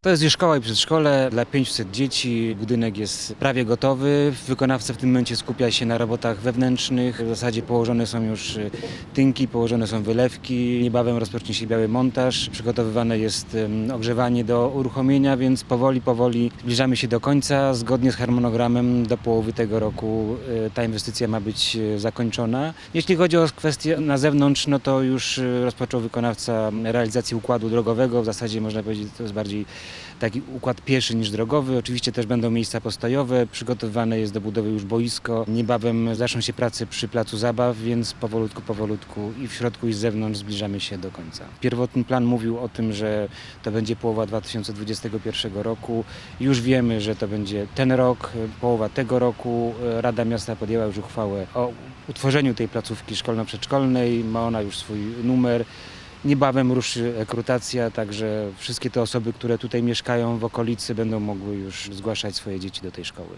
To jest już szkoła i przedszkole dla 500 dzieci. Budynek jest prawie gotowy. Wykonawca w tym momencie skupia się na robotach wewnętrznych. W zasadzie położone są już y, tynki, położone są wylewki. Niebawem rozpocznie się biały montaż. Przygotowywane jest ogrzewanie do uruchomienia, więc powoli, powoli zbliżamy się do końca. Zgodnie z harmonogramem do połowy tego roku y, ta inwestycja ma być y, zakończona. Jeśli chodzi o kwestie na zewnątrz, no to już rozpoczął wykonawca realizację układu drogowego. W zasadzie można powiedzieć, to jest bardziej taki układ pieszy niż drogowy. Oczywiście też będą miejsca postojowe. Przygotowywane jest do budowy już boisko. Niebawem zaczną się prace przy placu zabaw, więc powolutku, powolutku i w środku i z zewnątrz zbliżamy się do końca. Pierwotny plan mówił o tym, że to będzie połowa 2021 roku. Już wiemy, że to będzie ten rok, połowa tego roku. Rada Miasta podjęła już uchwałę o utworzeniu tej placówki szkolno-przedszkolnej. Ma ona już swój numer. Niebawem ruszy rekrutacja, także wszystkie te osoby, które tutaj mieszkają w okolicy będą mogły już zgłaszać swoje dzieci do tej szkoły.